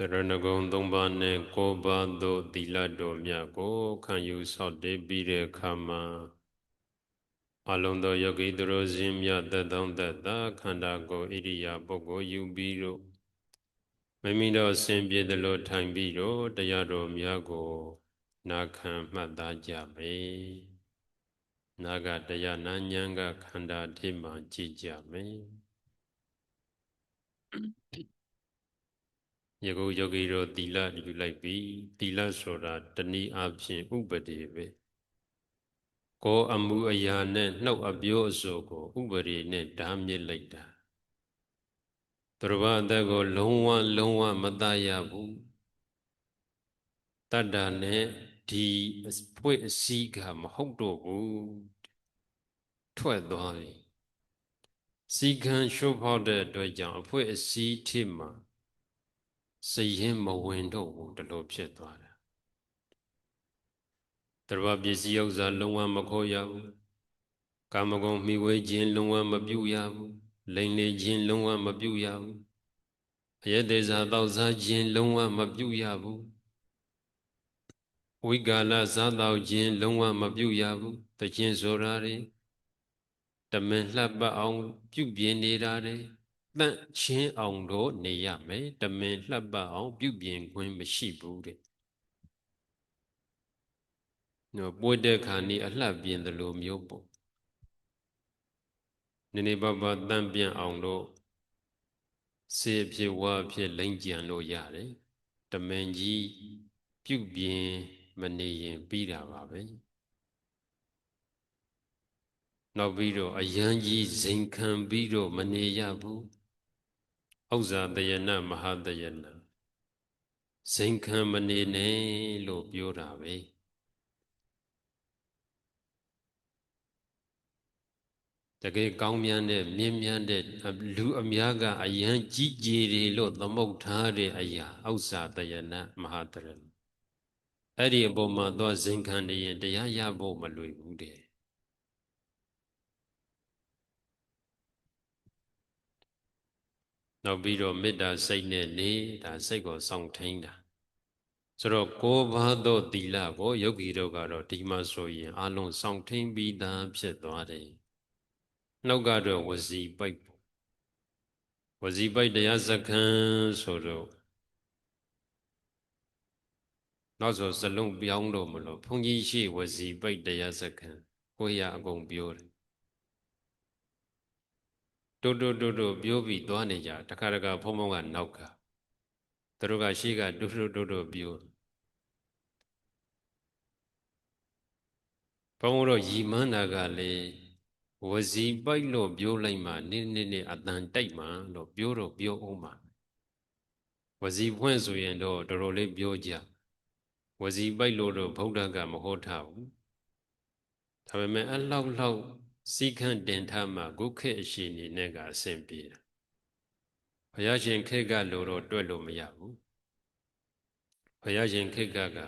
တရဏဂုံ၃ပါးနဲ့၉ပါးသို့သီလတော်မြတ်ကိုခံယူဆောက်တည်ပြီးတဲ့အခါမှာအလုံးသောယောဂီသူတို့ရှင်မြတ်သက်သောသက်သာခန္ဓာကိုယ်ဣရိယာပုဂ္ဂိုလ်ယူပြီးတော့မိမိတို့ဆင်ပြေသလိုထိုင်ပြီးတော့တရားတော်များကိုနာခံမှတ်သားကြမယ်။နာကတရားနာဉာဏ်ကခန္ဓာထိမှကြည့်ကြမ ယ်။ယခုယောဂီတို့သီလယူလိုက်ပြီသီလဆိုတာတနည်းအားဖြင့်ဥပဒေပဲကိုအမှုအရာနဲ့နှုတ်အပြောအဆိုကိုဥပဒေနဲ့ဓာမြစ်လိုက်တာသူတော်ဘာအသက်ကိုလုံးဝလုံးဝမတရဘူးတတ္တာနဲ့ဒီဖွင့်အစည်းကမဟုတ်တော့ဘူးထွက်သွားပြီစီကံရှုပ်ဖောက်တဲ့အတွက်ကြောင့်အဖွင့်အစည်းထိမှာ စိတ်ရင်းမဝင်တော့ဘူးတလို့ဖြစ်သွားတာတရဝပစ္စည်းဥစ္စာလုံးဝမခေါ်ရဘူးကာမဂုဏ်မိဝဲခြင်းလုံးဝမပြုတ်ရဘူးလိန်လေခြင်းလုံးဝမပြုတ်ရဘူးအယက်သေးစာတောက်စားခြင်းလုံးဝမပြုတ်ရဘူးဝိကာလစားတောက်ခြင်းလုံးဝမပြုတ်ရဘူးတခြင်းဆိုတာတွေတမင်လှပ်ပအောင်ပြုပြင်နေတာတွေ တန့်ချင်းအောင်တော့နေရမယ်တမင်လှပ်ပအောင်ပြုပြင်ခွင့်မရှိဘူးတဲ့နော်ပွေးတဲ့ခါနီးအလှပြင်သလိုမျိုးပေါ့နည်းနည်းပါးပါးတန့်ပြန်အောင်တော့စေဖြစ်ဝါဖြစ်လိမ့်ကြံလို့ရတယ်တမင်ကြီးပြုပြင်မနေရင်ပြီးတာပါပဲနောက်ပြီးတော့အယံကြီးဇိမ်ခံပြီးတော့မနေရဘူး ဥဇာတယနာမဟာတယနာဇိမ်ခံမနေနဲ့လို့ပြောတာပဲတကယ်ကောင်းမြတ်တဲ့မြင့်မြတ်တဲ့လူအများကအယံကြီးကြီးတွေလို့သမုတ်ထားတဲ့အရာဥစ္စာတယနာမဟာတရအဲ့ဒီအပေါ်မှာသွားဇင်ခံနေရင်တရားရဖို့မလွယ်ဘူးတဲ့ နောက်ပြီးတော့မေတ္တာစိတ်နဲ့နေဒါစိတ်ကိုစောင့်ထိန်တာဆိုတော့ကိုးပါးသောသီလကိုယောဂီတို့ကတော့ဒီမှာဆိုရင်အလုံးစောင့်ထိန်ပြီးသားဖြစ်သွားတယ်နှုတ်ကတော့ဝစီပိုက်ဝစီပိုက်တရားစခန်းဆိုတော့နောက်ဆိုစလုံးပြောင်းတော့မလို့ဘုန်းကြီးရှိဝစီပိုက်တရားစခန်းကိုရအကုန်ပြောတယ် တိုးတိုးတိုးတိုးပြောပြီးသွားနေကြတခါတခါဖုံဖုံကနောက်ကသူတို့ကရှေ့ကတိုးတိုးတိုးတိုးပြောဘုံတော့ရီမန်းတာကလေဝစီပိုက်လို့ပြောလိုက်မှနည်းနည်းနည်းအတန်တိုက်မှလို့ပြောတော့ပြောအောင်ပါဝစီဖွင့်ဆိုရင်တော့တော်တော်လေးပြောကြဝစီပိုက်လို့တော့ဗုဒ္ဓကမဟောထားဘူးဒါပေမဲ့အလောက်လောက် စီခန့်တင်ထားမှဂုခေအရှိနေနဲ့ကအဆင်ပြေတာဘုရားရှင်ခေတ်ကလို့တော့တွက်လို့မရဘူးဘုရားရှင်ခေတ်ကက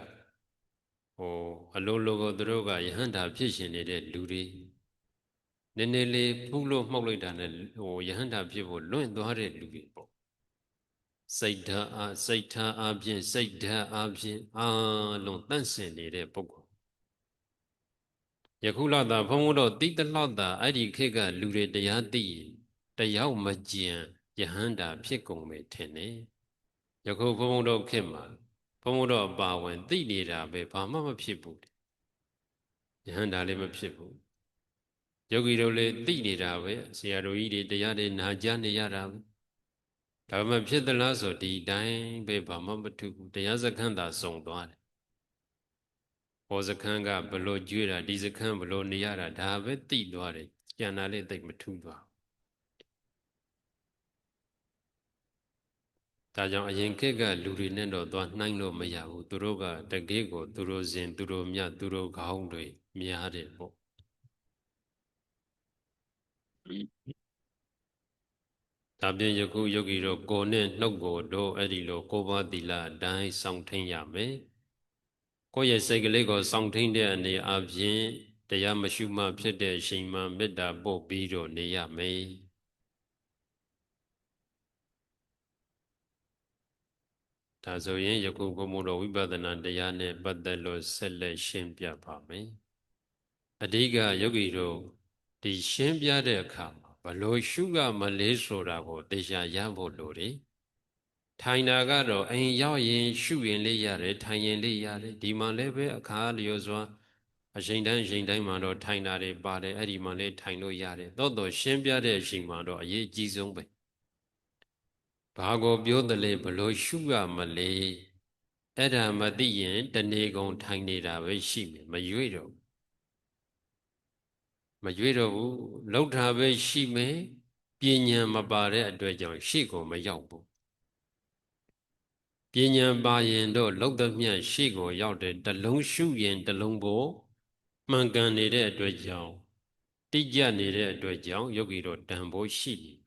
ဟိုအလိုလိုကိုသူတို့ကယဟန္တာဖြစ်ရှင်နေတဲ့လူတွေနည်းနည်းလေးဖူးလို့မှောက်လိုက်တာနဲ့ဟိုယဟန္တာဖြစ်ဖို့လွင့်သွားတဲ့လူတွေပေါ့စိတ်ဓာတ်အားစိတ်ထားအားဖြင့်စိတ်ဓာတ်အားဖြင့်အာလုံးတန့်စင်နေတဲ့ပုဂ္ဂိုလ် ယခုလောက်သာဘုံဘုံတို့တိတလောက်သာအဲ့ဒီခေတ်ကလူတွေတရားသိတယောက်မကြံယဟန္တာဖြစ်ကုန်မယ်ထင်တယ်ယခုဘုံဘုံတို့ခေတ်မှာဘုံဘုံတို့အပါဝင်သိနေတာပဲဘာမှမဖြစ်ဘူးယဟန္တာလည်းမဖြစ်ဘူးယောဂီတို့လည်းသိနေတာပဲဆရာတော်ကြီးတွေတရားတွေနာကြားနေရတာပဲဒါမှဖြစ်သလားဆိုဒီတိုင်းပဲဘာမှမထူဘူးတရားစခန်းသာစုံသွားတယ် ဟောစခန်းကဘလို့ကျွေးတာဒီစခန်းဘလို့နေရတာဒါပဲသိသွားတယ်ကြံတာလည်းသိမထူးသွားဒါကြောင့်အရင်ခေတ်ကလူတွေနဲ့တော့သွားနှိုင်းလို့မရဘူးသူတို့ကတကယ်ကိုသူတို့စဉ်သူတို့မြသူတို့ခေါင်းတွေများတယ်ပေါ့ဒါပြင်ယခုယောဂီတို့ကိုယ်နဲ့နှုတ်ကိုတို့အဲ့ဒီလိုကိုးပါးသီလအတိုင်းစောင့်ထိန်ရမယ် ကိုယ့်ရဲ့စိတ်ကလေးကိုစောင့်ထိန်တဲ့အနေအချင်းတရားမရှုမှဖြစ်တဲ့အချိန်မှမေတ္တာပို့ပြီးတော့နေရမယ်ဒါဆိုရင်ယခုဘုံဘုံတော်ဝိပဿနာတရားနဲ့ပတ်သက်လို့ဆက်လက်ရှင်းပြပါမယ်အဓိကယောဂီတို့ဒီရှင်းပြတဲ့အခါမှာဘလို့ရှုကမလေးဆိုတာကိုသေချာရဖို့လိုတယ် ထိုင်တာကတော့အိမ်ရောက်ရင်ရှုရင်လေးရတယ်ထိုင်ရင်လေးရတယ်ဒီမှာလည်းပဲအခါလျော်စွာအချိန်တိုင်းအချိန်တိုင်းမှာတော့ထိုင်တာတွေပါတယ်အဲ့ဒီမှာလေးထိုင်လို့ရတယ်သို့တော့ရှင်းပြတဲ့အချိန်မှာတော့အရေးအကြီးဆုံးပဲဘာကိုပြောတယ်လဲဘလို့ရှုရမလဲအဲ့ဒါမသိရင်တနေကုန်ထိုင်နေတာပဲရှိမယ်မရွေ့တော့မရွေ့တော့ဘူးလောက်တာပဲရှိမယ်ပညာမပါတဲ့အတွက်ကြောင့်ရှေ့ကိုမရောက်ဘူး ပညာပါရင်တော့လောက်သမျှရှေ့ကိုရောက်တယ်တလုံးရှုရင်တလုံးပေါ်မှန်ကန်နေတဲ့အတွက်ကြောင့်တိကျနေတဲ့အတွက်ကြောင့်ယောဂီတို့တန်ဖို့ရှိတယ်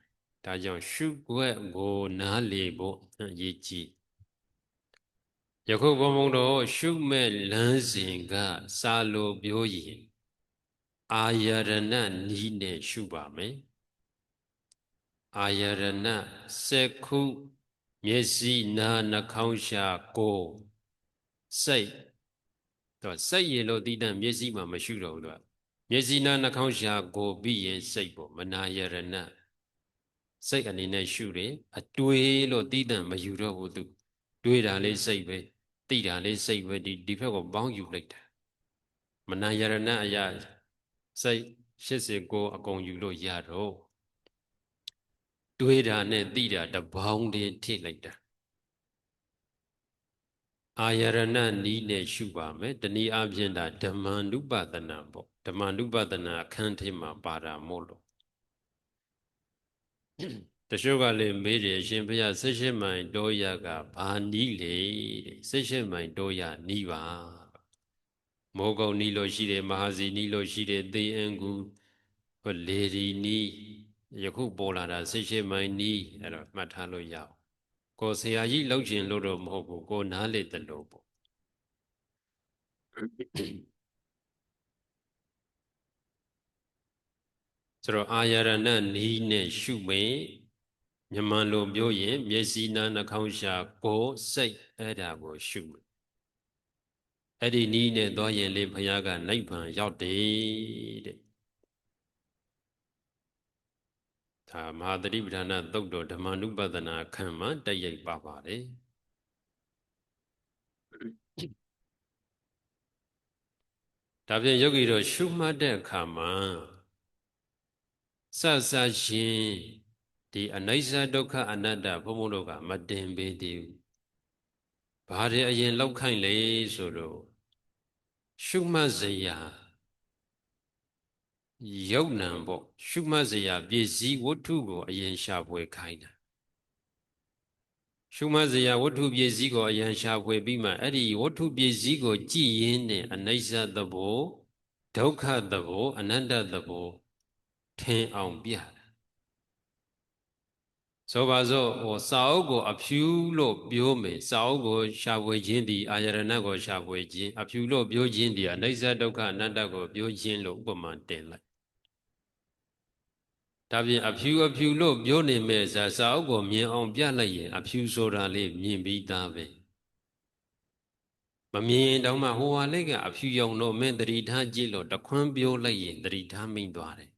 ဒါကြောင့်ရှုွက်ကိုနားလေဖို့အရေးကြီးယခုဘုံဘုံတော်ရှုမဲ့လမ်းစဉ်ကစာလိုပြောရင်အာယရဏနီးနဲ့ရှုပါမယ်အာယရဏစက်ခု မျက်စိနာနှာခေါင်းရှာကိုယ်စိတ်တော့စိတ်ရင်လို့တည်တံ့မျက်စိမှာမရှုတော့ဘူးတော့မျက်စိနာနှာခေါင်းရှာကိုယ်ပြီးရင်စိတ်ပေါ့မနာယရဏစိတ်အနေနဲ့ရှုတယ်အတွေးလို့တည်တံ့မယူတော့ဘူးသူတွေးတာလေးစိတ်ပဲသိတာလေးစိတ်ပဲဒီဒီဘက်ကိုပေါင်းယူလိုက်တာမနာယရဏအရာစိတ်89အကုန်ယူလို့ရတော့ တွေးတာနဲ့သိတာတပေါင်းတည်းထိလိုက်တာအာယရဏနီးနဲ့ရှုပါမယ်တနည်းအားဖြင့်ဒါဓမ္မနုပဒနာပေါ့ဓမ္မနုပဒနာအခန်းထဲမှာပါတာမို့လို့တချို့ကလည်းမေးတယ်အရှင်ဘုရား၁၈မိုင်တောရကဘာနီးလေတဲ့၁၈မိုင်တောရနီးပါမောကုံနီးလို့ရှိတယ်မဟာစီနီးလို့ရှိတယ်သေအင်ကူလေဒီနီး ယခုပေါ်လာတာ၁၈မိုင်နီးအဲ့တော့မှတ်ထားလို့ရအောင်ကိုဆရာကြီးလှုပ်ခြင်းလို့တော့မဟုတ်ဘူးကိုနားလေတယ်လို့ပေါ့ဆိုတော့အာယရဏနီးနဲ့ရှုမေမြန်မာလိုပြောရင်မျက်စိနာနှာခေါင်းရှာကိုစိတ်အဲ့ဒါကိုရှုမယ်အဲ့ဒီနီးနဲ့သွားရင်လေဘုရားကနိဗ္ဗာန်ရောက်တယ်တဲ့ ဒါမဟာတတိပဌာနာသုတ်တော်ဓမ္မနုပဒနာခံမှာတက်ရိုက်ပါပါတယ်ဒါဖြင့်ယောဂီတို့ရှုမှတ်တဲ့အခါမှာစစရှင်ဒီအနိစ္စဒုက္ခအနတ္တဘုံဘုံတို့ကမတင်ပေးသေးဘူးဘာတွေအရင်လောက်ခိုင်းလေဆိုတော့ရှုမှတ်စရာ ယုတ်နံပေါ့ရှုမှတ်စရာပစ္စည်းဝတ္ထုကိုအရင်ရှာဖွေခိုင်းတာရှုမှတ်စရာဝတ္ထုပစ္စည်းကိုအရင်ရှာဖွေပြီးမှအဲ့ဒီဝတ္ထုပစ္စည်းကိုကြည်ရင်းနဲ့အနိစ္စသဘောဒုက္ခသဘောအနတ္တသဘောထင်အောင်ပြတာဆိုပါစို့ဟိုစာအုပ်ကိုအဖြူလို့ပြောမယ်စာအုပ်ကိုရှာဖွေခြင်းဒီအာယရဏကိုရှာဖွေခြင်းအဖြူလို့ပြောခြင်းဒီအနိစ္စဒုက္ခအနတ္တကိုပြောခြင်းလို့ဥပမာတင်လိုက် ဒါပြင်အဖြူအဖြူလို့ပြောနေမဲ့စာစာအုပ်ကိုမြင်အောင်ပြလိုက်ရင်အဖြူဆိုတာလေးမြင်ပြီးသားပဲမမြင်ရင်တောင်မှဟိုဟာလေးကအဖြူရောင်တော့မင်းတတိထားကြည့်လို့တခွန်းပြောလိုက်ရင်တတိထားမိန်သွားတယ်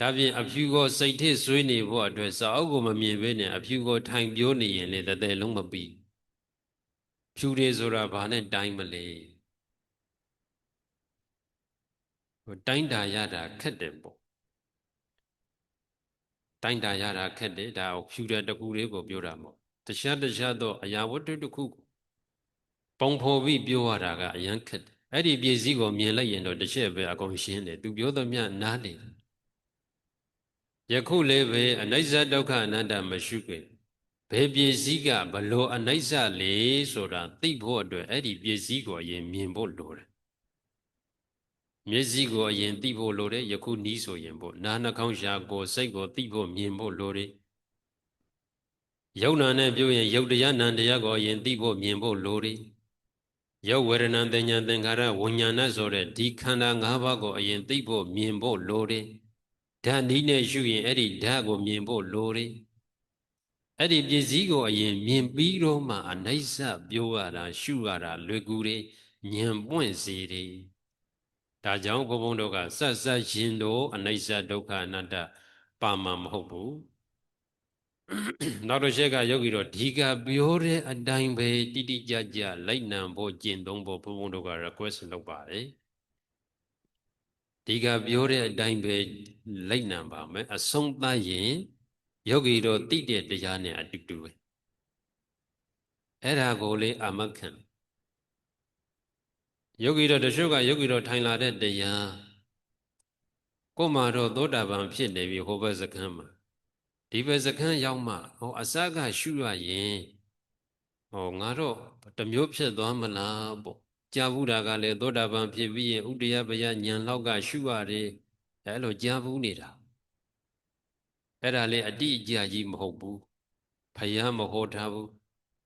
ဒါပြင်အဖြူကိုစိတ်ထစ်ဆွေးနေဖို့အတွက်စာအုပ်ကိုမမြင်ဘဲနဲ့အဖြူကိုထိုင်ပြောနေရင်လေတသက်လုံးမပြီးဖြူတွေဆိုတာဘာနဲ့တိုင်းမလဲဟိုတိုင်းတာရတာခက်တယ်ပေါ့ တိုင်းတာရတာခက်တယ်ဒါဖြူတဲ့တကူလေးကိုပြောတာမဟုတ်တခြားတခြားသောအရာဝတ္ထုတစ်ခုပုံဖော်ပြီးပြောရတာကအရန်ခက်တယ်အဲ့ဒီပစ္စည်းကိုမြင်လိုက်ရင်တော့တစ်ချက်ပဲအကုန်ရှင်းတယ်သူပြောသမျှနားလေယခုလေးပဲအနိစ္စဒုက္ခအနတ္တမရှိခင်ဘယ်ပစ္စည်းကဘလို့အနိစ္စလေဆိုတာသိဖို့အတွက်အဲ့ဒီပစ္စည်းကိုအရင်မြင်ဖို့လိုတယ် မျက်စိကိုအရင်သိဖို့လိုတယ်ယခုနီးဆိုရင်ပေါ့နားနှာခေါင်းရှာကိုစိတ်ကိုသိဖို့မြင်ဖို့လိုတယ်ယုတ်နာနဲ့ပြောရင်ယုတ်တရားနံတရားကိုအရင်သိဖို့မြင်ဖို့လိုတယ်ယုတ်ဝေဒနာသင်ညာသင်္ခါရဝิญညာဏဆိုတဲ့ဒီခန္ဓာ၅ပါးကိုအရင်သိဖို့မြင်ဖို့လိုတယ်ဓာတ်နီးနဲ့ရှုရင်အဲ့ဒီဓာတ်ကိုမြင်ဖို့လိုတယ်အဲ့ဒီပစ္စည်းကိုအရင်မြင်ပြီးတော့မှအနိစ္စပြောရတာရှုရတာလွယ်ကူတယ်ဉာဏ်ပွင့်စေတယ် ဒါကြောင့်ဘုံဘုံတို့ကစက်စက်ရှင်တို့အနိစ္စဒုက္ခအနတ္တပါမှာမဟုတ်ဘူးနောက်တစ်ချက်ကယောဂီတော့ဒီကပြောတဲ့အတိုင်းပဲတိတိကျကျလိုက်နံဖို့ကျင့်သုံးဖို့ဘုံဘုံတို့က request လုပ်ပါတယ်ဒီကပြောတဲ့အတိုင်းပဲလိုက်နံပါမယ်အဆုံးသတ်ရင်ယောဂီတော့တိတဲ့တရားနဲ့အတူတူပဲအဲ့ဒါကိုလေအမခံ ယောဂီတော့တချို့ကယောဂီတော့ထိုင်လာတဲ့တရားကိုမှတော့သောတာပန်ဖြစ်နေပြီဟိုဘက်စကမ်းမှာဒီဘက်စကမ်းရောက်မှဟောအစကရှုရရင်ဟောငါတော့တမျိုးဖြစ်သွားမလားပေါ့ကြာဘူးတာကလည်းသောတာပန်ဖြစ်ပြီးရင်ဥတယပယညံလောက်ကရှုရတယ်အဲလိုကြာဘူးနေတာအဲ့ဒါလေအတိအကျကြီးမဟုတ်ဘူးဖယားမဟောထားဘူး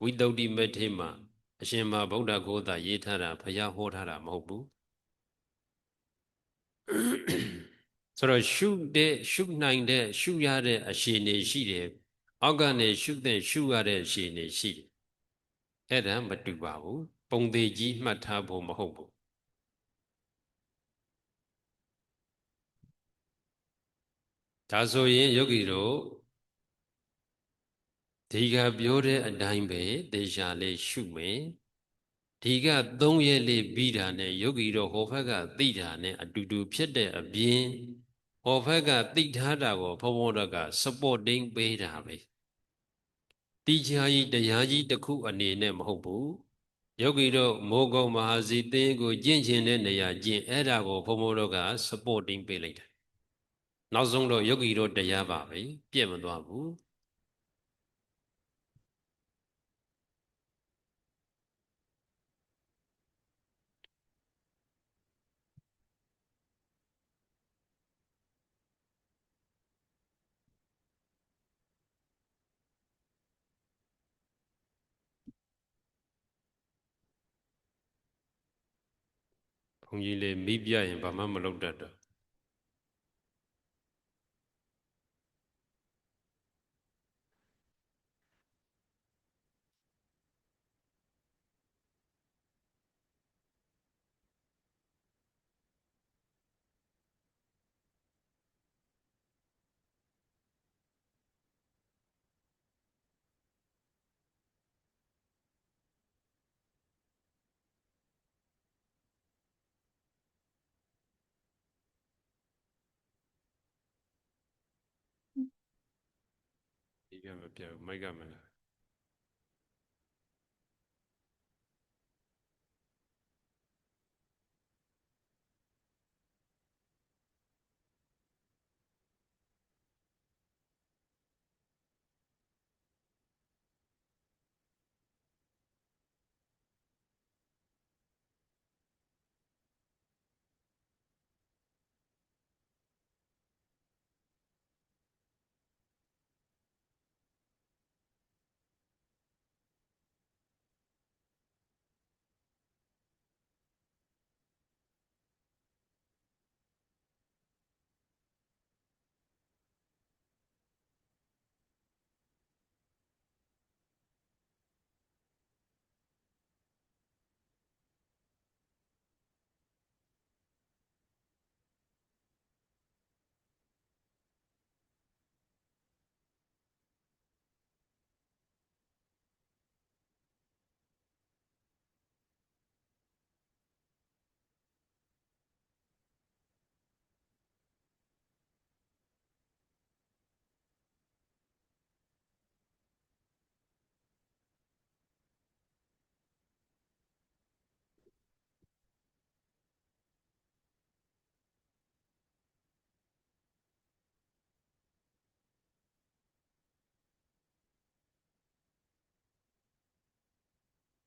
ဝိတုဒ္ဓိမထေမှာ အရှင်မဗုဒ္ဓဂောတာရေးထားတာဖယားဟောထားတာမဟုတ်ဘူးဆိုတော့ရှုတဲ့ရှုနိုင်တဲ့ရှုရတဲ့အခြေအနေရှိတယ်အောက်ကနေရှုတဲ့ရှုရတဲ့အခြေအနေရှိတယ်အဲ့ဒါမတူပါဘူးပုံသေးကြီးမှတ်ထားဖို့မဟုတ်ဘူးဒါဆိုရင်ယောဂီတို့ ဒီကပြောတဲ့အတိုင်းပဲတေချာလေးရှုမယ်ဒီကသုံးရက်လေးပြီးတာနဲ့ယောဂီတို့ဟောဘက်ကသိတာနဲ့အတူတူဖြစ်တဲ့အပြင်ဟောဘက်ကသိထားတာကိုဘုံဘုံတော့က supporting ပေးတာပဲတိချာကြီးတရားကြီးတစ်ခုအနေနဲ့မဟုတ်ဘူးယောဂီတို့မောဂုံမဟာစီသင်ကိုကျင့်ကျင်တဲ့နေရာကျင့်အဲ့ဒါကိုဘုံဘုံတို့က supporting ပေးလိုက်တယ်နောက်ဆုံးတော့ယောဂီတို့တရားပါပဲပြည့်မသွားဘူး ဘုန်းကြီးလေးမိပြရင်ဘာမှမလုပ်တတ်တော့ ဒီကမပြော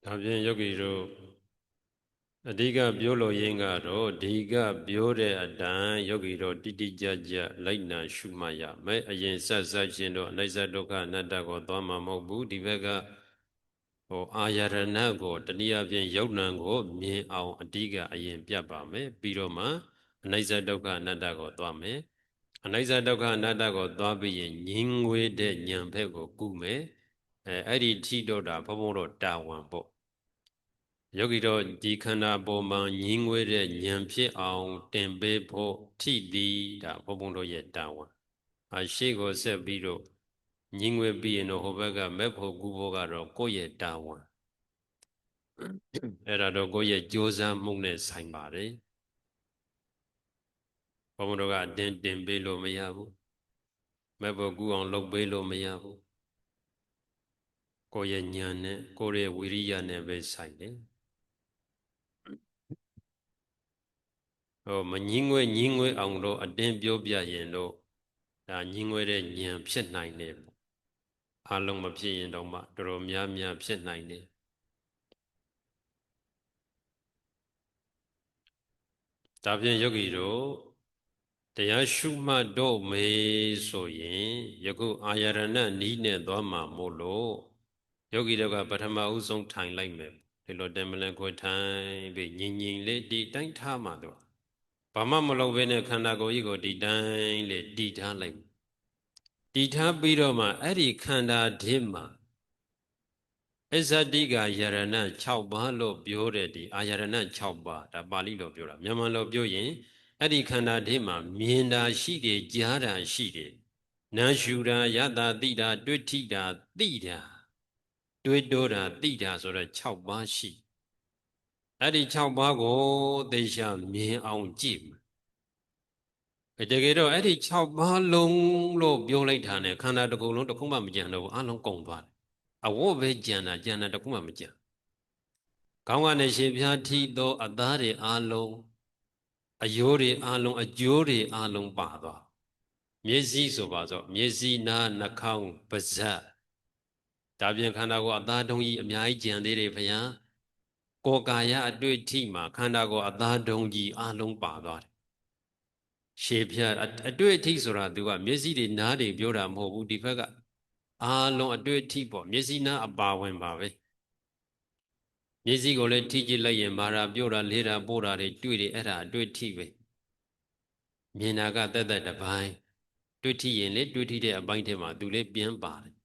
ဒါဖြင့်ယောဂီတို့အဓိကပြောလို့ရင်းကတော့ဒီကပြောတဲ့အတိုင်းယောဂီတို့တိတိကျကျလိုက်နာရှုမှတ်ရမယ်အရင်ဆက်ဆက်ရှင်တို့အနိစ္စဒုက္ခအနတ္တကိုသွားမှာမဟုတ်ဘူးဒီဘက်ကဟိုအာယရဏကိုတနည်းအားဖြင့်ယုတ်နံကိုမြင်အောင်အဓိကအရင်ပြတ်ပါမယ်ပြီးတော့မှအနိစ္စဒုက္ခအနတ္တကိုသွားမယ်အနိစ္စဒုက္ခအနတ္တကိုသွားပြီးရင်ငြင်းငွေတဲ့ဉာဏ်ဘက်ကိုကုမယ်အဲအဲ့ဒီထိတော့တာဘုံဘုံတော့တာဝန်ပေါ့ ယောဂီတော့ဒီခန္ဓာပေါ်မှာငြင်းငွေတဲ့ဉာဏ်ဖြစ်အောင် တင်ပေးဖို့ထိသည်ဒါဘုံဘုံတို့ရဲ့တာဝန်အရှိကိုဆက်ပြီးတော့ငြင်းငွေပြီးရင်တော့ဟိုဘက်ကမက်ဖို့ကုဖို့ကတော့ကိုယ့်ရဲ့တာဝန်အဲ့ဒါတော့ကိုယ့်ရဲ့ကြိုးစားမှုနဲ့ဆိုင်ပါတယ်ဘုံဘုံတို့ကအတင်းတင်ပေးလို့မရဘူးမက်ဖို့ကုအောင်လုပ်ပေးလို့မရဘူးကိုယ့်ရဲ့ဉာဏ်နဲ့ကိုယ့်ရဲ့ဝိရိယနဲ့ပဲဆိုင်တယ် ဟောမငင်းငွေငင်းငွေအောင်တော့အတင်းပြောပြရင်တော့ဒါငင်းငွေတဲ့ဉာဏ်ဖြစ်နိုင်တယ်အလုံးမဖြစ်ရင်တော့မှတော်တော်များများဖြစ်နိုင်တယ်ဒါဖြင့်ယောဂီတို့တရားရှုမှတ်တော့မေဆိုရင်ယခုအာရဏနီးနဲ့သွားမှာမို့လို့ယောဂီတို့ကပထမဦးဆုံးထိုင်လိုက်မယ်ဒီလိုတမလန်ခွေထိုင်ပြီးငြိမ်ငြိမ်လေးဒီတိုင်းထားမှတော့ ဘာမှမလုပ်ဘဲနဲ့ခန္ဓာကိုယ်ကြီးကိုဒီတိုင်းလေးတည်ထားလိုက်တည်ထားပြီးတော့မှအဲ့ဒီခန္ဓာဓိမှာအစ္ဆတိကယရဏ6ပါးလို့ပြောတဲ့ဒီအာယရဏ6ပါးဒါပါဠိလိုပြောတာမြန်မာလိုပြောရင်အဲ့ဒီခန္ဓာဓိမှာမြင်တာရှိတယ်ကြားတာရှိတယ်နာရှူတာယတာတိတာ တွေ့ထိတာသိတာ တွေးတိုးတာသိတာဆိုတော့6ပါးရှိ အဲ့ဒီ6ပါးကိုသေချာမြင်အောင်ကြည့်တကယ်တော့အဲ့ဒီ6ပါးလုံးလို့ပြောလိုက်တာ ਨੇ ခန္ဓာတစ်ခုလုံးတစ်ခုမှမကြံတော့ဘူးအလုံးကုန်သွားတယ်အဝတ်ပဲကြံတာကြံတာတစ်ခုမှမကြံခေါင်းကနေရှေ့ပြားထိသောအသားတွေအလုံးအယိုးတွေအလုံးအကျိုးတွေအလုံးပါသွားမျက်စိဆိုပါစို့မျက်စိနားနှာခေါင်းပါးစပ်ဒါပြင်ခန္ဓာကိုယ်အသားတုံးကြီးအများကြီးကြံသေးတယ်ဗျာ ကိုယ်ကာယအတွေ့အထိမှာခန္ဓာကိုယ်အသားတုံးကြီးအလုံးပါသွားတယ်ရှေ့ပြအတွေ့အထိဆိုတာသူကမျက်စိတွေနားတွေပြောတာမဟုတ်ဘူးဒီဘက်ကအာလုံးအတွေ့အထိပေါ့မျက်စိနားအပါဝင်ပါပဲမျက်စိကိုလည်းထိကြည့်လိုက်ရင်မာရာပြောတာလေးတာပို့တာတွေတွေ့တယ်အဲ့ဒါအတွေ့အထိပဲမြင်တာကတက်တက်တပိုင်းတွေ့ထိရင်လေတွေ့ထိတဲ့အပိုင်းထဲမှာသူလည်းပြင်းပါတယ်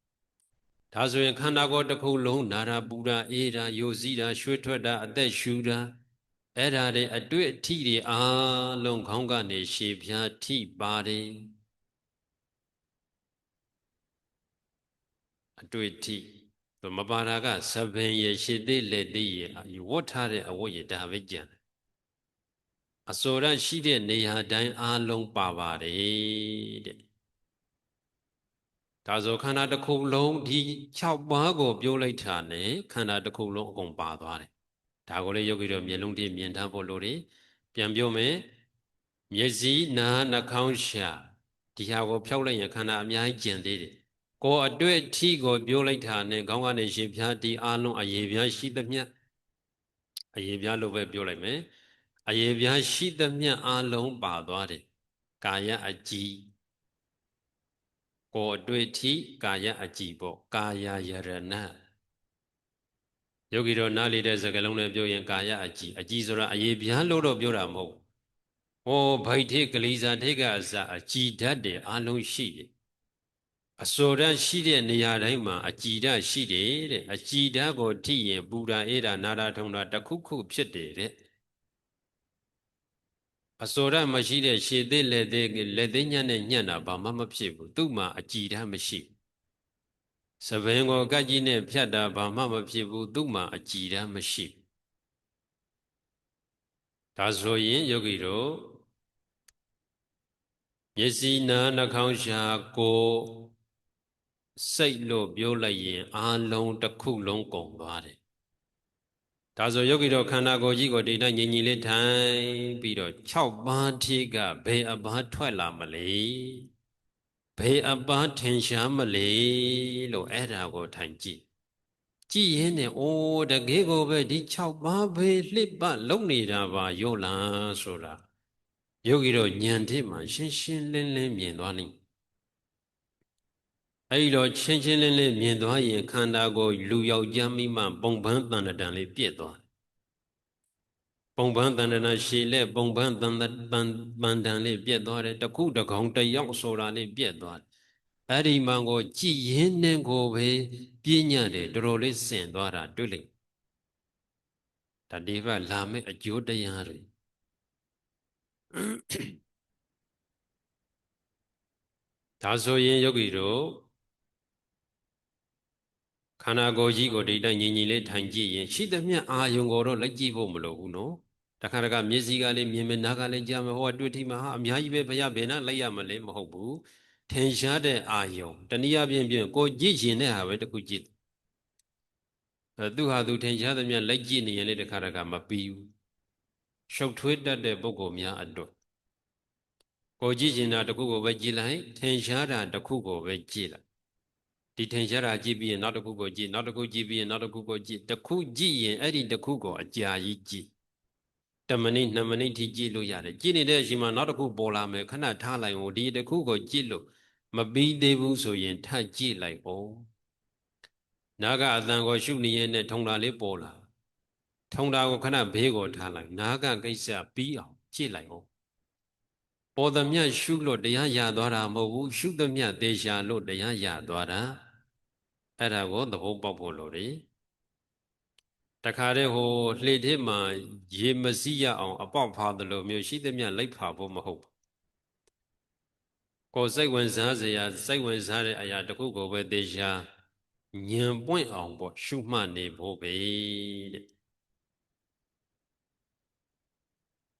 ဒါဆိုရင်ခန္ဓာကိုယ်တစ်ခုလုံးနာတာပူတာအေးတာယိုစီးတာရွှေထွက်တာအသက်ရှူတာအဲ့ဒါတွေအတွေ့အထိတွေအားလုံးခေါင်းကနေရှေပြားထိပါတယ်အတွေ့အထိမပါတာကသဗင်ရရှိသေးလက်သေးရဝတ်ထားတဲ့အဝတ်ရဒါပဲကြံအစောရရှိတဲ့နေရာတိုင်းအားလုံးပါပါတယ်တဲ့ ဒါဆိုခန္ဓာတစ်ခုလုံးဒီ6ပါးကိုပြောလိုက်တာနဲ့ခန္ဓာတစ်ခုလုံးအကုန်ပါသွားတယ်ဒါကိုလည်းယောဂီတို့မျက်လုံးတည်းမြင်ထားဖို့လိုတယ်ပြန်ပြောမယ်မျက်စိနားနှာခေါင်းရှာဒီဟာကိုဖြောက်လိုက်ရင်ခန္ဓာအများကြီးကျင်သေးတယ်ကိုအတွေ့အထိကိုပြောလိုက်တာနဲ့ခေါင်းကနေရှင်ပြားဒီအလုံးအယေပြားရှိသမျှအယေပြားလို့ပဲပြောလိုက်မယ်အယေပြားရှိသမျှအလုံးပါသွားတယ်ကာယအကြည် ကိုအတွေ့အထိကာယအကြည်ပေါ့ကာယယရဏယောဂီတို့နားလေတဲ့စကားလုံးနဲ့ပြောရင်ကာယအကြည်အကြည်ဆိုတာအယေပြားလို့တော့ပြောတာမဟုတ်ဟောဗိုက်ထိကလေးစားထိကအစအကြည်ဓာတ်တယ်အလုံးရှိတယ်အစောဓာတ်ရှိတဲ့နေရာတိုင်းမှာအကြည်ဓာတ်ရှိတယ်တဲ့အကြည်ဓာတ်ကိုထိရင်ပူတာအေးတာနာတာထုံတာတခုခုဖြစ်တယ်တဲ့ အစောဓာတ်မရှိတဲ့ရှည်သေးလက်သေးလက်သေးညံ့နဲ့ညံ့တာဘာမှမဖြစ်ဘူးသူ့မှာအကြည်ဓာတ်မရှိစပင်ကိုကတ်ကြီးနဲ့ဖြတ်တာဘာမှမဖြစ်ဘူးသူ့မှာအကြည်ဓာတ်မရှိဒါဆိုရင်ယောဂီတို့မျက်စိနာနှာခေါင်းရှာကိုစိတ်လို့ပြောလိုက်ရင်အာလုံးတစ်ခုလုံးကုန်သွားတယ် ဒါဆိုယောဂီတော်ခန္ဓာကိုယ်ကြီးကိုဒီတိုင်းငြိမ်ငြိမ်လေးထိုင်ပြီးတော့6ပါးထိကဘယ်အပါးထွက်လာမလဲဘယ်အပါးထင်ရှားမလဲလို့အဲ့ဒါကိုထိုင်ကြည့်ကြည့်ရင်နဲ့အိုးတကယ်ကိုပဲဒီ6ပါးပဲလှစ်ပလုံနေတာပါရောလားဆိုတာယောဂီတော်ဉာဏ်ထိမှရှင်းရှင်းလင်းလင်းမြင်သွားလိမ့် အဲ့တော့ချင်းချင်းလင်းလင်းမြင်သွားရင်ခန္ဓာကိုယ်လူယောက်ျားမိမပုံပန်းတန်တန်လေးပြည့်သွားပုံပန်းတန်တနာရှည်လက်ပုံပန်းတန်တန်ပန်တန်လေးပြက်သွားတယ်တခုတကောင်တယောက်ဆိုတာလေးပြက်သွားတယ်အဲ့ဒီမှန်ကိုကြည်ရင်းနဲ့ကိုပဲပြညတ်တယ်တော်တော်လေးစင်သွားတာတွေ့လိမ့်ဒါဒီဘလာမဲ့အကျိုးတရားတွေဒါဆိုရင်ယောဂီတို့ ခန္ဓာကိုယ်ကြီးကိုဒီတိုင်းညီညီလေးထိုင်ကြည့်ရင်ရှိသမျှအာယုံကိုတော့လက်ကြည့်ဖို့မလိုဘူးနော်တခါတခါမျက်စိကလည်းမြင်မယ်နားကလည်းကြားမယ်ဟောတွေ့ထိမှာဟာအများကြီးပဲဘုရားဘယ်နှလိုက်ရမလဲမဟုတ်ဘူးထင်ရှားတဲ့အာယုံတနည်းအားဖြင့်ဖြင့်ကိုကြည့်ရင်တဲ့ဟာပဲတခုကြည့်အဲသူဟာသူထင်ရှားသမျှလက်ကြည့်နေရင်လည်းတခါတခါမပြီးဘူးရှုပ်ထွေးတတ်တဲ့ပုဂ္ဂိုလ်များအတွက်ကိုကြည့်ရင်တာတခုကိုပဲကြည့်လိုက်ထင်ရှားတာတခုကိုပဲကြည့်လိုက် ဒီထင်ရှားတာကြည့်ပြီးရင်နောက်တစ်ခုကိုကြည့်နောက်တစ်ခုကြည့်ပြီးရင်နောက်တစ်ခုကိုကြည့်တစ်ခုကြည့်ရင်အဲ့ဒီတစ်ခုကိုအကြာကြီးကြည့်တမိနစ်2မိနစ်ထိကြည့်လို့ရတယ်ကြည့်နေတဲ့အချိန်မှာနောက်တစ်ခုပေါ်လာမယ်ခဏထားလိုက်အောင်ဒီတစ်ခုကိုကြည့်လို့မပြီးသေးဘူးဆိုရင်ထပ်ကြည့်လိုက်အောင်နာကအတန်ကိုရှုနေရင်နဲ့ထုံတာလေးပေါ်လာထုံတာကိုခဏဘေးကိုထားလိုက်နာကကိစ္စပြီးအောင်ကြည့်လိုက်အောင်ပေါ်သမျှရှုလို့တရားရသွားတာမဟုတ်ဘူးရှုသမျှသေချာလို့တရားရသွားတာ အဲ့ဒါကိုသဘောပေါက်ဖို့လိုတယ်တခါတည်းဟိုလှေထဲမှာရေမစီးရအောင်အပေါက်ဖားတယ်လို့မျိုးရှိသမျှလိုက်ဖာဖို့မဟုတ်ဘူးကိုယ်စိတ်ဝင်စားစရာစိတ်ဝင်စားတဲ့အရာတခုကိုပဲသေချာညံပွင့်အောင်ပေါ့ရှုမှတ်နေဖို့ပဲတဲ့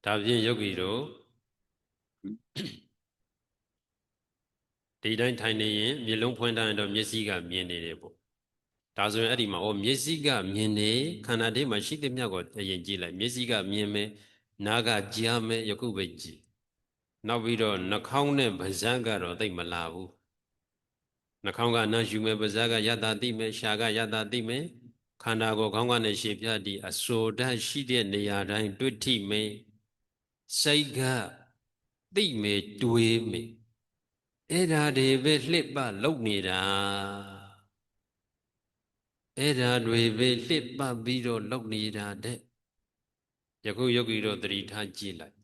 ဒါဖြင့်ယောဂီတို့ ဒီတိုင်းထိုင်နေရင်မျက်လုံးဖွင့်ထားရင်တော့မျက်စိကမြင်နေတယ်ပေါ့ဒါဆိုရင်အဲ့ဒီမှာဩမျက်စိကမြင်နေခန္ဓာထဲမှာရှိတဲ့မြတ်ကိုအရင်ကြည့်လိုက်မျက်စိကမြင်မယ်နားကကြားမယ်ယခုပဲကြည့်နောက်ပြီးတော့နှာခေါင်းနဲ့ပါးစပ်ကတော့သိမလာဘူးနှာခေါင်းကနားယူမယ်ပါးစပ်ကယတသိမယ်ရှားကယတသိမယ်ခန္ဓာကိုယ်ခေါင်းကနေရှေ့ပြတည်အစိုးဓာတ်ရှိတဲ့နေရာတိုင်းတွေ့ထိမယ်စိတ်ကသိမယ်တွေးမယ် အဲ့ဒါတွေပဲလှစ်ပလုံနေတာအဲ့ဒါတွေပဲလှစ်ပပြီးတော့လုံနေတာတဲ့ယခုယောဂီတို့သတိထားကြည့်လိုက်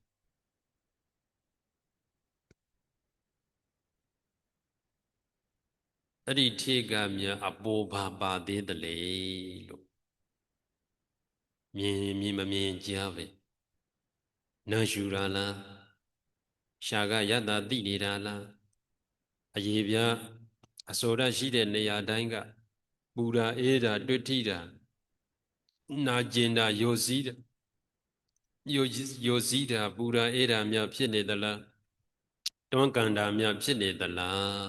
အဲ့ဒီထေကမြအပေါ်ပါပါသေးတယ်လေလို့မြင်မြင်မမြင်ကြားပဲနာရှူရာလားရှာကယတ္တတိနေတာလား အရေပြားအစောရရှိတဲ့နေရာတိုင်းကပူရာအေးတာတွေ့ထိတာနာကျင်တာယိုစီးတာယိုယိုစီးတာပူရာအေးတာများဖြစ်နေသလားတွန်းကန်တာများဖြစ်နေသလား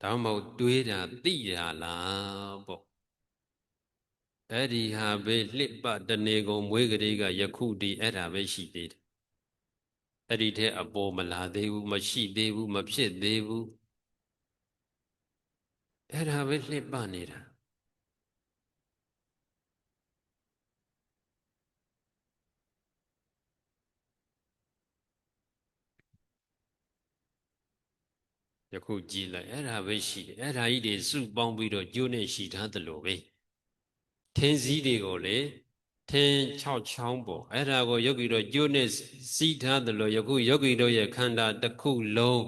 ဒါမှမဟုတ်တွေးတာသိတာလားပေါ့အဲ့ဒီဟာပဲလှစ်ပတနေကုန်မွေးကလေးကယခုဒီအဲ့ဒါပဲရှိသေးတယ် အဲ့ဒီထဲအပေါ်မလာသေးဘူးမရှိသေးဘူးမဖြစ်သေးဘူးအဲ့ဒါပဲလှစ်ပနေတာယခုကြည်လိုက်အဲ့ဒါပဲရှိတယ်အဲ့ဒါကြီးတွေစုပေါင်းပြီးတော့ကျိုးနဲ့ရှိထားသလိုပဲထင်းစည်းတွေကိုလေ ထင်း6ချောင်းပေါ့အဲ့ဒါကိုယောဂီတို့ကျိုးနဲ့စီးထားသလိုယခုယောဂီတို့ရဲ့ခန္ဓာတစ်ခုလုံး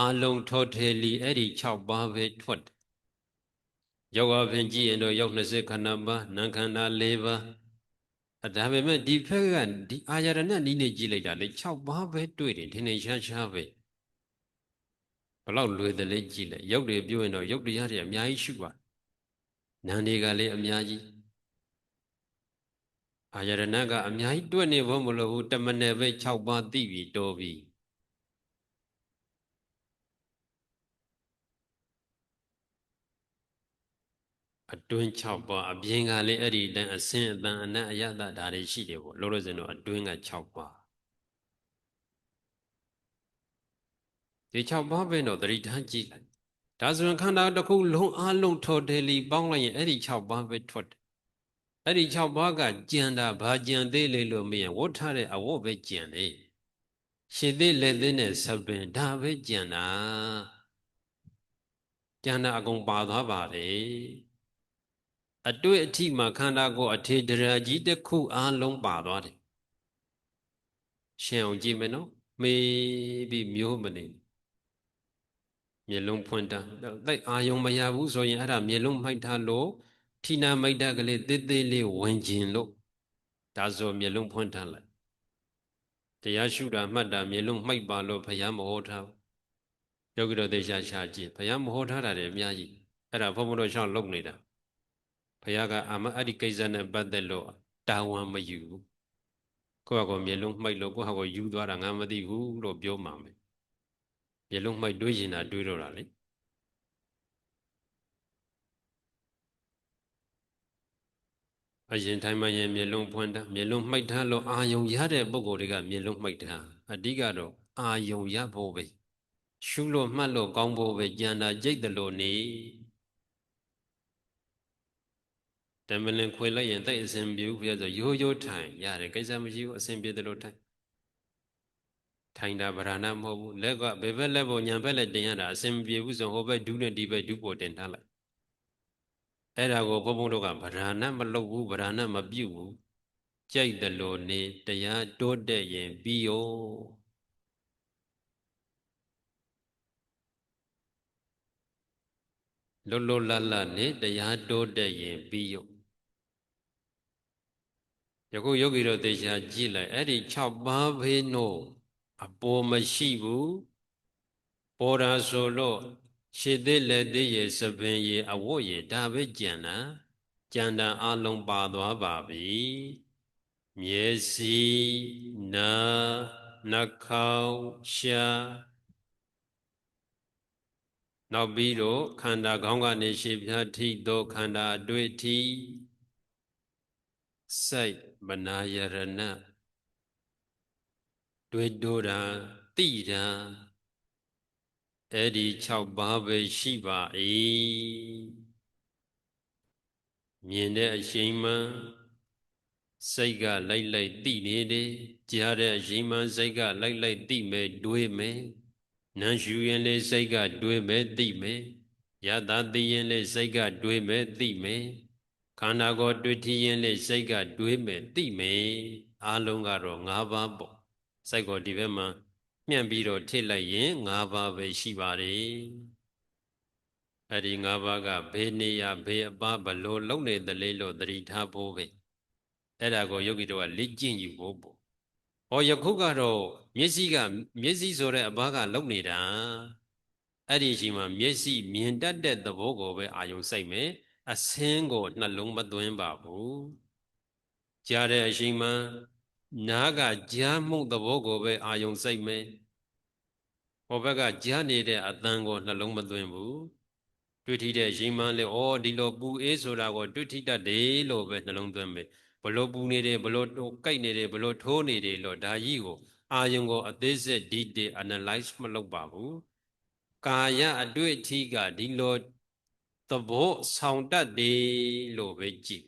အလုံးထောထေလီအဲ့ဒီ6ပါးပဲထွက်တယ်ယောဂဖြင့်ကြည့်ရင်တော့ယောက်20ခန္ဓာပါနာခန္ဓာ4ပါးအဒါပေမဲ့ဒီဖက်ကဒီအာရဏနီးနေကြည့်လိုက်တာလေ6ပါးပဲတွေ့တယ်ထင်ထင်ရှားရှားပဲဘလောက်လွယ်တယ်လဲကြည့်လိုက်ရုပ်တွေပြောရင်တော့ရုပ်တရားတွေအများကြီးရှိပါနာမ်တွေကလည်းအများကြီး အာရဏကအများကြီးတွေ့နေဖို့မလိုဘူးတမနယ်ပဲ6ပါးသိပြီတော်ပြီအတွင်း6ပါးအပြင်ကလည်းအဲ့ဒီတန်အစင်းအတန်အနတ်အယတဒါတွေရှိတယ်ပေါ့လို့လို့စင်တော့အတွင်းက6ပါးဒီ6ပါးပဲတော့တတိထမ်းကြည့်လိုက်ဒါဆိုရင်ခန္ဓာတစ်ခုလုံးအလုံးထော်တယ်လီပေါင်းလိုက်ရင်အဲ့ဒီ6ပါးပဲထွက်တယ် အဲ့ဒီ6ပါးကကြံတာဘာကြံသေးလေလို့မရင်ဝတ်ထားတဲ့အဝတ်ပဲကြံတယ်ရှင်သေးလက်သေးနဲ့ဆပ်ပင်ဒါပဲကြံတာကြံတာအကုန်ပါသွားပါလေအတွေ့အထိမှာခန္ဓာကိုယ်အထေဒရာကြီးတစ်ခုအားလုံးပါသွားတယ်ရှင်းအောင်ကြည့်မယ်နော်မေးပြီးမျိုးမနေမျက်လုံးဖွင့်တာတိုက်အာယုံမရဘူးဆိုရင်အဲ့ဒါမျက်လုံးမှိုက်ထားလို့ ထိနာမိတ်တကလေးသေးသေးလေးဝင်ကျင်လို့ဒါဆိုမျက်လုံးဖွင့်ထားလိုက်တရားရှုတာမှတ်တာမျက်လုံးမှိုက်ပါလို့ဘုရားမဟောထားဘူးယောဂီတော်သေချာရှာကြည့်ဘုရားမဟောထားတာတွေအများကြီးအဲ့ဒါဘုန်းဘုန်းတို့ရှောင်းလုပ်နေတာဘုရားကအမအဲ့ဒီကိစ္စနဲ့ပတ်သက်လို့တာဝန်မယူဘူးကိုယ့်ဟာကိုယ်မျက်လုံးမှိုက်လို့ကိုယ့်ဟာကိုယ်ယူသွားတာငါမသိဘူးလို့ပြောမှာမယ်မျက်လုံးမှိုက်တွေးရင်တာတွေးတော့တာလေ အရင်တိုင်းမှရင်မျက်လုံးဖွင့်တာမျက်လုံးမှိုက်ထားလို့အာယုံရတဲ့ပုံကိုယ်တွေကမျက်လုံးမှိုက်ထားအဓိကတော့အာယုံရဖို့ပဲရှုလို့မှတ်လို့ကောင်းဖို့ပဲကြံတာကြိတ်တယ်လို့နေတမလင်ခွေလိုက်ရင်တိုက်အစဉ်ပြေဘူးပြဆိုရိုးရိုးထိုင်ရတယ်ကိစ္စမရှိဘူးအစဉ်ပြေတယ်လို့ထိုင်ထိုင်တာဗရဏမဟုတ်ဘူးလက်ကဘယ်ဘက်လက်ပေါ်ညာဘက်လက်တင်ရတာအစဉ်ပြေဘူးဆိုဟိုဘက်ဒူးနဲ့ဒီဘက်ဒူးပေါ်တင်ထားလိုက် အဲ့ဒါကိုဘုန်းဘုန်းတို့ကဗရဏမလုပ်ဘူးဗရဏမပြုတ်ဘူးကြိုက်တယ်လို့နေတရားတိုးတက်ရင်ပြီးရောလွတ်လွတ်လပ်လပ်နေတရားတိုးတက်ရင်ပြီးရောယခုယောဂီတို့သေချာကြည့်လိုက်အဲ့ဒီ6ပါးဖေးနို့အပေါ်မရှိဘူးပေါ်တာဆိုလို့ ရှေသေးလက်သေးရဲ့စပင်ရဲ့အဝတ်ရဲ့ဒါပဲကြံတာကြံတာအလုံးပါသွားပါပြီမျက်စိနာနှာခေါင်းရှာနောက်ပြီးတော့ခန္ဓာခေါင်းကနေရှေ့ပြားထိသောခန္ဓာအတွေ့အထိစိုက်မနာယရဏတွေ့တိုးတာတိတာ အဲ့ဒီ6ပါးပဲရှိပါ၏မြင်တဲ့အချိန်မှစိတ်ကလိုက်လိုက်တိနေတယ်ကြားတဲ့အချိန်မှစိတ်ကလိုက်လိုက်တိမယ်တွေးမယ်နန်းရှူရင်လေစိတ်ကတွေးမယ်တိမယ်ယတာသိရင်လေစိတ်ကတွေးမယ်တိမယ်ခန္ဓာကိုယ်တွေ့ထီရင်လေစိတ်ကတွေးမယ်တိမယ်အလုံးကတော့၅ပါးပေါ့စိတ်ကိုဒီဘက်မှာ မြန့်ပြီးတော့ထိလိုက်ရင်၅ပါးပဲရှိပါတယ်အဲ့ဒီ၅ပါးကဘေးနေရဘေးအပဘလို့လုံနေသလေးလို့သတိထားဖို့ပဲအဲ့ဒါကိုယောဂီတို့ကလေ့ကျင့်ယူဖို့ပေါ့ဟောယခုကတော့မျက်စိကမျက်စိဆိုတဲ့အဘကလုံနေတာအဲ့ဒီအချိန်မှာမျက်စိမြင်တတ်တဲ့သဘောကိုပဲအာယုံစိုက်မယ်အစင်းကိုနှလုံးမသွင်းပါဘူးကြားတဲ့အချိန်မှာ နားကကြားမှုသဘောကိုပဲအာယုံစိုက်မယ်ဟောဘက်ကကြားနေတဲ့အတန်ကိုနှလုံးမသွင်းဘူးတွေ့ထိတဲ့ရင်မှန်းလေဩဒီလိုပူအေးဆိုတာကိုတွေ့ထိတတ်တယ်လို့ပဲနှလုံးသွင်းမယ်ဘလို့ပူနေတယ်ဘလို့ကိုက်နေတယ်ဘလို့ထိုးနေတယ်လို့ဒါကြီးကိုအာယုံကိုအသေးစိတ် detail analyze မလုပ်ပါဘူးကာယအတွေ့အထိကဒီလိုသဘောဆောင်တတ်တယ်လို့ပဲကြည့်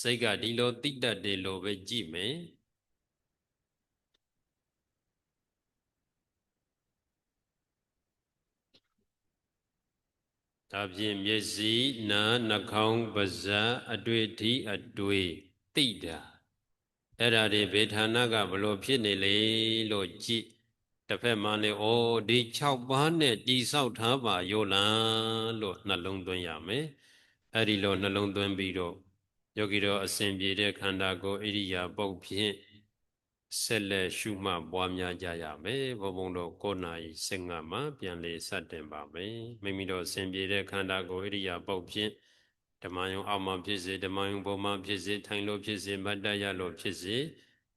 စိတ်ကဒီလိုသိတတ်တယ်လို့ပဲကြည့်မယ်ဒါဖြင့်မျက်စိနာနှာခေါင်းပါးစပ်အတွေ့အထိအတွေ့သိတာအဲ့ဒါတွေဘေဌာနကဘလို့ဖြစ်နေလေလို့ကြည့်တစ်ဖက်မှာနေဩဒီ6ပါးနဲ့တိဆောက်ထားပါရောလားလို့နှလုံးသွင်းရမယ်အဲ့ဒီလိုနှလုံးသွင်းပြီးတော့ ယောဂီတော်အစဉ်ပြေတဲ့ခန္ဓာကိုယ်ဣရိယာပုတ်ဖြင့်ဆက်လက်ရှုမှတ်ပွားများကြရမယ်ဘုံဘုံတော်9နာရီ15မှာပြန်လေစတင်ပါမယ်မိမိတို့အစဉ်ပြေတဲ့ခန္ဓာကိုယ်ဣရိယာပုတ်ဖြင့်ဓမ္မယုံအောက်မှာဖြစ်စေဓမ္မယုံပေါ်မှာဖြစ်စေထိုင်လို့ဖြစ်စေမတ်တရလို့ဖြစ်စေ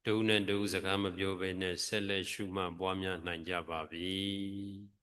ဒုနဲ့ဒုစကားမပြောဘဲနဲ့ဆက်လက်ရှုမှတ်ပွားများနိုင်ကြပါပြီ